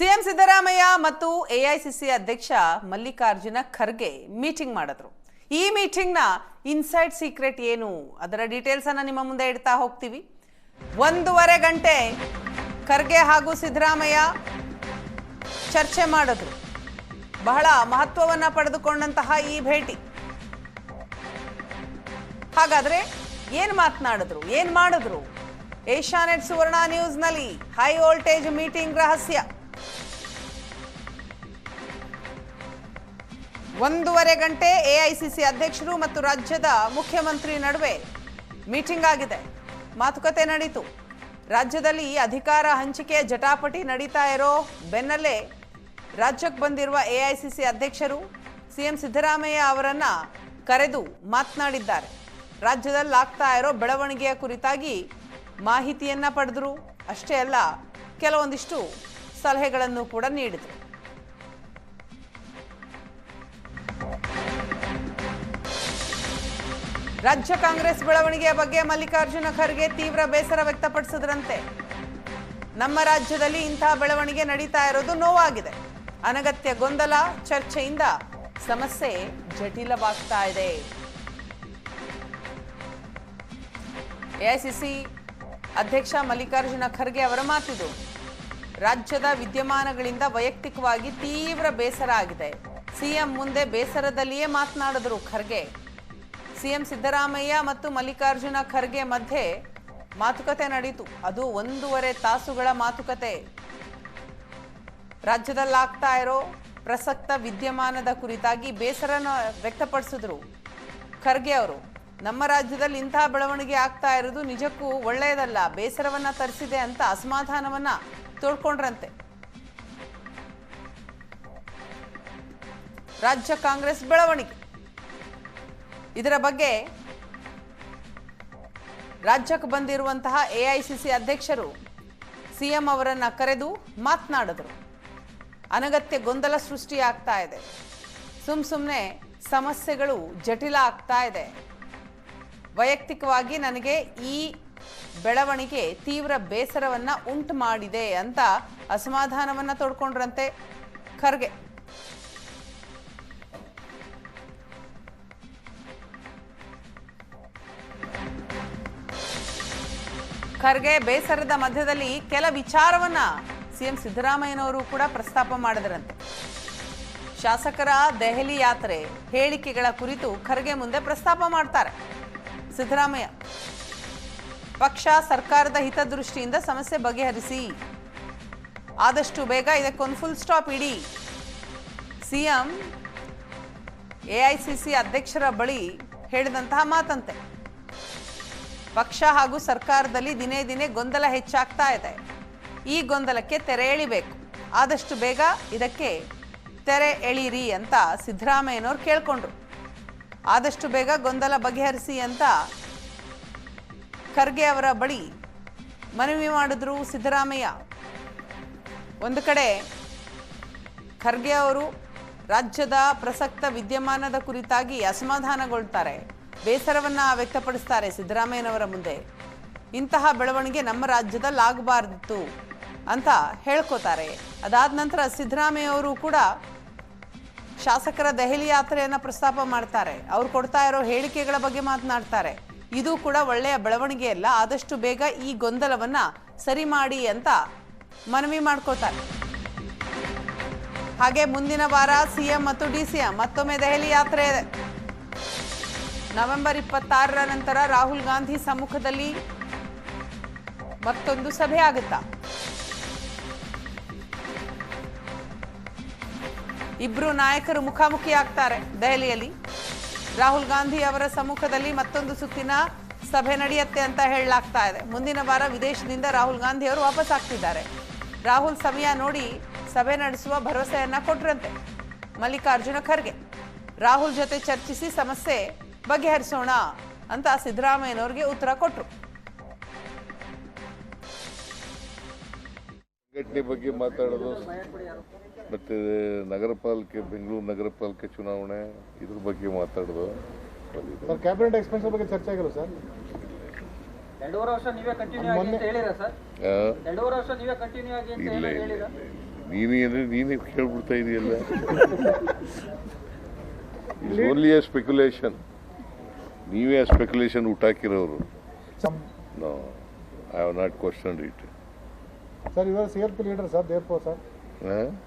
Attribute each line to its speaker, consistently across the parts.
Speaker 1: CM Siddaramaiah ಮತ್ತು AICC ಅಧ್ಯಕ್ಷ Mallikarjuna Kharge meeting ಮಾಡಿದ್ರು. ಈ ಮೀಟಿಂಗ್ನ ಇನ್ಸೈಡ್ ಸೀಕ್ರೆಟ್ ಏನು? ಅದರ ಡೀಟೇಲ್ಸ್ ಅನ್ನ ನಿಮ್ಮ ಮುಂದೆ ಇಡ್ತಾ ಹೋಗ್ತೀವಿ. ಒಂದೂವರೆ ಗಂಟೆ ಖರ್ಗೆ ಹಾಗೂ ಸಿದ್ದರಾಮಯ್ಯ ಚರ್ಚೆ ಮಾಡಿದ್ರು. ಬಹಳ ಮಹತ್ವವನ್ನ ಪಡೆದುಕೊಂಡಂತಹ ಈ ಭೇಟಿ. ಹಾಗಾದ್ರೆ ಏನ್ ಮಾತನಾಡಿದ್ರು? ಏನ್ ಮಾಡಿದ್ರು? ಏಷ್ಯಾನೆಟ್ ಸುವರ್ಣ ನ್ಯೂಸ್ನಲ್ಲಿ ಹೈ ವೋಲ್ಟೇಜ್ ಮೀಟಿಂಗ್ ರಹಸ್ಯ. ಒಂದೂವರೆ ಗಂಟೆ ಎಐಸಿಸಿ ಅಧ್ಯಕ್ಷರು ಮತ್ತು ರಾಜ್ಯದ ಮುಖ್ಯಮಂತ್ರಿ ನಡುವೆ ಮೀಟಿಂಗ್ ಆಗಿದೆ. ಮಾತುಕತೆ ನಡೀತು. ರಾಜ್ಯದಲ್ಲಿ ಅಧಿಕಾರ ಹಂಚಿಕೆ ಜಟಾಪಟಿ ನಡೀತಾ ಇರೋ ಬೆನ್ನಲ್ಲೇ ರಾಜ್ಯಕ್ಕೆ ಬಂದಿರುವ ಎಐಸಿಸಿ ಅಧ್ಯಕ್ಷರು ಸಿಎಂ ಸಿದ್ದರಾಮಯ್ಯ ಅವರನ್ನು ಕರೆದು ಮಾತನಾಡಿದ್ದಾರೆ. ರಾಜ್ಯದಲ್ಲಿ ಆಗ್ತಾ ಇರೋ ಬೆಳವಣಿಗೆಯ ಕುರಿತಾಗಿ ಮಾಹಿತಿಯನ್ನು ಪಡೆದ್ರು. ಅಷ್ಟೇ ಅಲ್ಲ, ಕೆಲವೊಂದಿಷ್ಟು ಸಲಹೆಗಳನ್ನು ಕೂಡ ನೀಡಿದರು. ರಾಜ್ಯ ಕಾಂಗ್ರೆಸ್ ಬೆಳವಣಿಗೆಯ ಬಗ್ಗೆ ಮಲ್ಲಿಕಾರ್ಜುನ ಖರ್ಗೆ ತೀವ್ರ ಬೇಸರ ವ್ಯಕ್ತಪಡಿಸಿದ್ರಂತೆ. ನಮ್ಮ ರಾಜ್ಯದಲ್ಲಿ ಇಂತಹ ಬೆಳವಣಿಗೆ ನಡೀತಾ ಇರೋದು ನೋವಾಗಿದೆ. ಅನಗತ್ಯ ಗೊಂದಲ, ಚರ್ಚೆಯಿಂದ ಸಮಸ್ಯೆ ಜಟಿಲವಾಗ್ತಾ ಇದೆ. ಎಐಸಿಸಿ ಅಧ್ಯಕ್ಷ ಮಲ್ಲಿಕಾರ್ಜುನ ಖರ್ಗೆ ಅವರ ಮಾತಿದು, ರಾಜ್ಯದ ವಿದ್ಯಮಾನಗಳಿಂದ ವೈಯಕ್ತಿಕವಾಗಿ ತೀವ್ರ ಬೇಸರ ಆಗಿದೆ. ಸಿಎಂ ಮುಂದೆ ಬೇಸರದಲ್ಲಿಯೇ ಮಾತನಾಡಿದ್ರು ಖರ್ಗೆ. ಸಿಎಂ ಸಿದ್ದರಾಮಯ್ಯ ಮತ್ತು ಮಲ್ಲಿಕಾರ್ಜುನ ಖರ್ಗೆ ಮಧ್ಯೆ ಮಾತುಕತೆ ನಡೀತು. ಅದು ಒಂದೂವರೆ ತಾಸುಗಳ ಮಾತುಕತೆ. ರಾಜ್ಯದಲ್ಲಾಗ್ತಾ ಇರೋ ಪ್ರಸಕ್ತ ವಿದ್ಯಮಾನದ ಕುರಿತಾಗಿ ಬೇಸರನ ವ್ಯಕ್ತಪಡಿಸಿದ್ರು ಖರ್ಗೆ ಅವರು. ನಮ್ಮ ರಾಜ್ಯದಲ್ಲಿ ಇಂತಹ ಬೆಳವಣಿಗೆ ಆಗ್ತಾ ಇರೋದು ನಿಜಕ್ಕೂ ಒಳ್ಳೆಯದಲ್ಲ. ಬೇಸರವನ್ನ ತರಿಸಿದೆ ಅಂತ ಅಸಮಾಧಾನವನ್ನ ತೋಡ್ಕೊಂಡ್ರಂತೆ. ರಾಜ್ಯ ಕಾಂಗ್ರೆಸ್ ಬೆಳವಣಿಗೆ. ಇದರ ಬಗ್ಗೆ ರಾಜ್ಯಕ್ಕೆ ಬಂದಿರುವಂತಹ ಎಐಸಿಸಿ ಅಧ್ಯಕ್ಷರು ಸಿಎಂ ಅವರನ್ನು ಕರೆದು ಮಾತನಾಡಿದರು. ಅನಗತ್ಯ ಗೊಂದಲ ಸೃಷ್ಟಿಯಾಗ್ತಾ ಇದೆ. ಸುಮ್ ಸುಮ್ಮನೆ ಸಮಸ್ಯೆಗಳು ಜಟಿಲ ಆಗ್ತಾ ಇದೆ. ವೈಯಕ್ತಿಕವಾಗಿ ನನಗೆ ಈ ಬೆಳವಣಿಗೆ ತೀವ್ರ ಬೇಸರವನ್ನು ಉಂಟು ಮಾಡಿದೆ ಅಂತ ಅಸಮಾಧಾನವನ್ನು ತೋಡ್ಕೊಂಡ್ರಂತೆ ಖರ್ಗೆ. ಖರ್ಗೆ ಬೇಸರದ ಮಧ್ಯದಲ್ಲಿ ಕೆಲ ವಿಚಾರವನ್ನ ಸಿಎಂ ಸಿದ್ದರಾಮಯ್ಯನವರು ಕೂಡ ಪ್ರಸ್ತಾಪ ಮಾಡಿದ್ರಂತೆ. ಶಾಸಕರ ದೆಹಲಿ ಯಾತ್ರೆ ಹೇಳಿಕೆಗಳ ಕುರಿತು ಖರ್ಗೆ ಮುಂದೆ ಪ್ರಸ್ತಾಪ ಮಾಡ್ತಾರೆ. ಸಿದ್ದರಾಮಯ್ಯ, ಪಕ್ಷ ಸರ್ಕಾರದ ಹಿತದೃಷ್ಟಿಯಿಂದ ಸಮಸ್ಯೆ ಬಗೆಹರಿಸಿ. ಆದಷ್ಟು ಬೇಗ ಇದಕ್ಕೊಂದು ಫುಲ್ ಸ್ಟಾಪ್ ಇಡಿ. ಸಿಎಂ ಎಐಸಿಸಿ ಅಧ್ಯಕ್ಷರ ಬಳಿ ಹೇಳಿದಂತಹ ಮಾತಂತೆ. ಪಕ್ಷ ಹಾಗೂ ಸರ್ಕಾರದಲ್ಲಿ ದಿನೇ ದಿನೇ ಗೊಂದಲ ಹೆಚ್ಚಾಗ್ತಾ ಇದೆ. ಈ ಗೊಂದಲಕ್ಕೆ ತೆರೆ ಎಳಿಬೇಕು. ಆದಷ್ಟು ಬೇಗ ಇದಕ್ಕೆ ತೆರೆ ಎಳೀರಿ ಅಂತ ಸಿದ್ದರಾಮಯ್ಯನವ್ರು ಕೇಳಿಕೊಂಡ್ರು. ಆದಷ್ಟು ಬೇಗ ಗೊಂದಲ ಬಗೆಹರಿಸಿ ಅಂತ ಖರ್ಗೆ ಅವರ ಬಳಿ ಮನವಿ ಮಾಡಿದ್ರು ಸಿದ್ದರಾಮಯ್ಯ. ಒಂದು ಕಡೆ ಖರ್ಗೆ ಅವರು ರಾಜ್ಯದ ಪ್ರಸಕ್ತ ವಿದ್ಯಮಾನದ ಕುರಿತಾಗಿ ಅಸಮಾಧಾನಗೊಳ್ತಾರೆ. ಬೇಸರವನ್ನ ವ್ಯಕ್ತಪಡಿಸ್ತಾರೆ ಸಿದ್ದರಾಮಯ್ಯನವರ ಮುಂದೆ. ಇಂತಹ ಬೆಳವಣಿಗೆ ನಮ್ಮ ರಾಜ್ಯದಲ್ಲಿ ಆಗಬಾರ್ದಿತ್ತು ಅಂತ ಹೇಳ್ಕೋತಾರೆ. ಅದಾದ ನಂತರ ಸಿದ್ದರಾಮಯ್ಯ ಅವರು ಕೂಡ ಶಾಸಕರ ದೆಹಲಿ ಯಾತ್ರೆಯನ್ನು ಪ್ರಸ್ತಾಪ ಮಾಡ್ತಾರೆ. ಅವ್ರು ಕೊಡ್ತಾ ಇರೋ ಹೇಳಿಕೆಗಳ ಬಗ್ಗೆ ಮಾತನಾಡ್ತಾರೆ. ಇದು ಕೂಡ ಒಳ್ಳೆಯ ಬೆಳವಣಿಗೆ ಅಲ್ಲ, ಆದಷ್ಟು ಬೇಗ ಈ ಗೊಂದಲವನ್ನ ಸರಿ ಮಾಡಿ ಅಂತ ಮನವಿ ಮಾಡ್ಕೋತಾರೆ ಹಾಗೆ ಮುಂದಿನ ವಾರ ಸಿಎಂ ಮತ್ತು ಡಿಸಿಎಂ ಮತ್ತೊಮ್ಮೆ ದೆಹಲಿ ಯಾತ್ರೆ. ನವೆಂಬರ್ ಇಪ್ಪತ್ತಾರರ ನಂತರ ರಾಹುಲ್ ಗಾಂಧಿ ಸಮ್ಮುಖದಲ್ಲಿ ಮತ್ತೊಂದು ಸಭೆ ಆಗುತ್ತಾ? ಇಬ್ರು ನಾಯಕರು ಮುಖಾಮುಖಿ ಆಗ್ತಾರೆ ದೆಹಲಿಯಲ್ಲಿ. ರಾಹುಲ್ ಗಾಂಧಿ ಅವರ ಸಮ್ಮುಖದಲ್ಲಿ ಮತ್ತೊಂದು ಸುತ್ತಿನ ಸಭೆ ನಡೆಯುತ್ತೆ ಅಂತ ಹೇಳಲಾಗ್ತಾ ಇದೆ. ಮುಂದಿನ ವಾರ ವಿದೇಶದಿಂದ ರಾಹುಲ್ ಗಾಂಧಿ ಅವರು ವಾಪಸ್ ಆಗ್ತಿದ್ದಾರೆ. ರಾಹುಲ್ ಸಮಯ ನೋಡಿ ಸಭೆ ನಡೆಸುವ ಭರವಸೆಯನ್ನ ಕೊಟ್ರಂತೆ ಮಲ್ಲಿಕಾರ್ಜುನ ಖರ್ಗೆ. ರಾಹುಲ್ ಜೊತೆ ಚರ್ಚಿಸಿ ಸಮಸ್ಯೆ ಬಗೆಹರಿಸೋಣ ಅಂತ ಸಿದ್ದರಾಮಯ್ಯನವ್ರಿಗೆ ಉತ್ತರ ಕೊಟ್ರು.
Speaker 2: ಸಂಘಟನೆ ಬಗ್ಗೆ ಮಾತಾಡೋದು. ಮತ್ತು ನಗರ ಪಾಲಿಕೆ ಬೆಂಗಳೂರು ನಗರ ಪಾಲಿಕೆ ಚುನಾವಣೆ ಇದ್ರ ಬಗ್ಗೆ ಮಾತಾಡೋದು.
Speaker 3: ಸರ್ ಕ್ಯಾಬಿನೆಟ್ ಎಕ್ಸ್ಪೆನ್ಸ್ ಬಗ್ಗೆ ಚರ್ಚೆ ಆಗಿಲ್ಲ ಸರ್?
Speaker 4: ಎರಡೂವರೆ ವರ್ಷ ನೀವೇ ಕಂಟಿನ್ಯೂ ಆಗಿ ಅಂತ ಹೇಳಿರಾ ಸರ್? ಎರಡೂವರೆ ವರ್ಷ ನೀವೇ ಕಂಟಿನ್ಯೂ ಆಗಿ ಅಂತ
Speaker 2: ಇಲ್ಲ
Speaker 4: ಹೇಳಿರಾ.
Speaker 2: ನೀನೇ ಅಂದ್ರೆ ನೀನೇ ಕೇಳ್ಬಿಡ್ತಾ ಇದೆಯಲ್ಲ? ಓನ್ಲಿ ಎ ಸ್ಪೆಕ್ಯುಲೇಷನ್ ನೀವೇ ಆ ಸ್ಪೆಕ್ಯುಲೇಷನ್ ಊಟ no I have not question it
Speaker 3: sir ಇವಾಗ C L P leader sir therefore sir.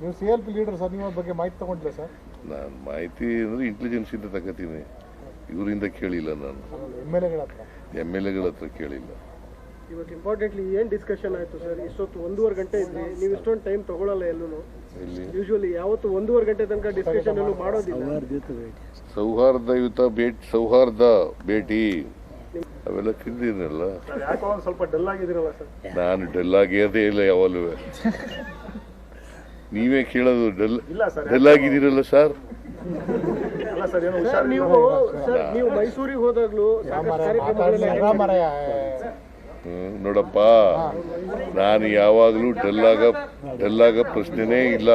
Speaker 3: ನೀವು C L P leader sir ನೀವು ಬಗ್ಗೆ ಮಾಹಿತಿ ತಗೊಂಡಿಲ್ಲ ಸರ್?
Speaker 2: ನಾನು ಮಾಹಿತಿ ಅಂದರೆ ಇಂಟೆಲಿಜೆನ್ಸ್ ಇಂದ ತಗೋತೀನಿ. ಇವರಿಂದ ಕೇಳಿಲ್ಲ ನಾನು.
Speaker 3: ಎಂ ಎಲ್ ಎಗಳ ಹತ್ರ.
Speaker 2: ಎಂ ಎಲ್ ಎಗಳ ಹತ್ರ ಕೇಳಿಲ್ಲ.
Speaker 4: ಇವತ್ತು ಇಂಪಾರ್ಟೆಂಟ್ಲಿ ಏನು ಡಿಸ್ಕಷನ್ ಆಯಿತು ಸರ್? ಇಷ್ಟೊತ್ತು ಒಂದೂವರೆ ಗಂಟೆ ಇದ್ರಿ ನೀವು ಇಷ್ಟೊಂದು ಟೈಮ್ ತಗೊಳ್ಳಲ್ಲ ಎಲ್ಲೂ
Speaker 2: ಇಲ್ಲಿ.
Speaker 4: ಯೂಶುವಲಿ ಯಾವತ್ತು ಒಂದೂವರೆ ಗಂಟೆ ತನಕ ಡಿಸ್ಕಷನ್ ಅನ್ನು ಮಾಡೋದಿಲ್ಲ.
Speaker 2: ಸೌಹಾರ್ದಯುತ ಭೇಟಿ ಸೌಹಾರ್ದ ಭೇಟಿ. ಅವೆಲ್ಲ ತಿಂದಿರಲ್ಲ
Speaker 4: ಯಾಕೋ ಸ್ವಲ್ಪ ಡಲ್ ಆಗಿದಿರಲ್ಲ ಸರ್?
Speaker 2: ನಾನು ಡಲ್ ಆಗಿರೋದೇ ಇಲ್ಲ ಯಾವಾಗಲೂ. ನೀವೇ ಕೇಳೋದು ಡಲ್
Speaker 4: ಇಲ್ಲ ಸರ್
Speaker 2: ಡೆಲ್ ಆಗಿದ್ದೀರಲ್ಲ ಸರ್
Speaker 4: ಅಲ್ಲ ಸರ್ ನೀವು ಸರ್ ನೀವು ಮೈಸೂರಿಗೆ ಹೋದಾಗ್ಲೂ
Speaker 2: ನೋಡಪ್ಪ. ನಾನು ಯಾವಾಗಲೂ ಡೆಲ್ಲಾಗ ಆಗ ಡೆಲ್ ಆಗೋ ಪ್ರಶ್ನೆನೇ ಇಲ್ಲ.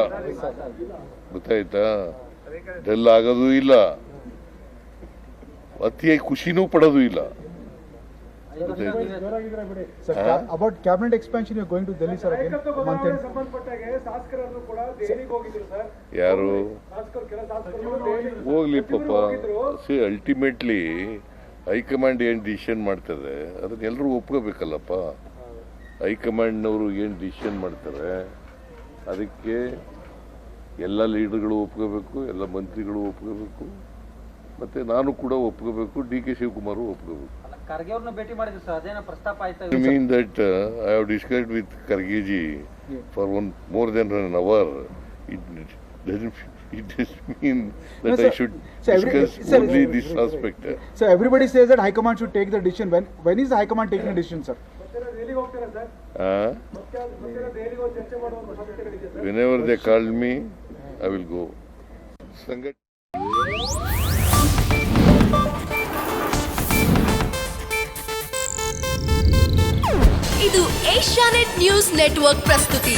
Speaker 2: ಗೊತ್ತಾಯ್ತಾ? ಡೆಲ್ ಆಗೋದು ಇಲ್ಲ. ಅತಿಯಾಗಿ ಖುಷಿನೂ ಪಡೋದು ಇಲ್ಲ.
Speaker 3: Sir about cabinet expansion going to Delhi sir
Speaker 2: ಯಾರು? ಹೋಗ್ಲಿ ಪಾಪ. ಸಿ ಅಲ್ಟಿಮೇಟ್ಲಿ ಹೈಕಮಾಂಡ್ ಏನು ಡಿಸಿಷನ್ ಮಾಡ್ತಾರೆ ಅದನ್ನ ಎಲ್ಲರೂ ಒಪ್ಕೋಬೇಕಲ್ಲಪ್ಪ. ಹೈಕಮಾಂಡ್ನವರು ಏನು ಡಿಸಿಷನ್ ಮಾಡ್ತಾರೆ ಅದಕ್ಕೆ ಎಲ್ಲ ಲೀಡರ್ಗಳು ಒಪ್ಕೋಬೇಕು ಎಲ್ಲ ಮಂತ್ರಿಗಳು ಒಪ್ಕೋಬೇಕು ಮತ್ತು ನಾನು ಕೂಡ ಒಪ್ಕೋಬೇಕು ಡಿ ಕೆ ಶಿವಕುಮಾರು ಒಪ್ಕೋಬೇಕು.
Speaker 5: ಮೀನ್ ದಟ್ ಭೇಟಿ ಮಾಡಿದ್ರು sir with Khargeji
Speaker 2: for one more than an hour it with It does mean that
Speaker 6: No,
Speaker 2: I
Speaker 6: sir.
Speaker 2: should
Speaker 6: Sir, every-
Speaker 2: discuss
Speaker 6: sir,
Speaker 2: only this aspect.
Speaker 6: So everybody says that High Command should take the decision. When when is the High Command taking a decision, sir?
Speaker 2: Uh, whenever they call me, I will go. Sangat.
Speaker 7: ಇದು Asianet news network ಪ್ರಸ್ತುತಿ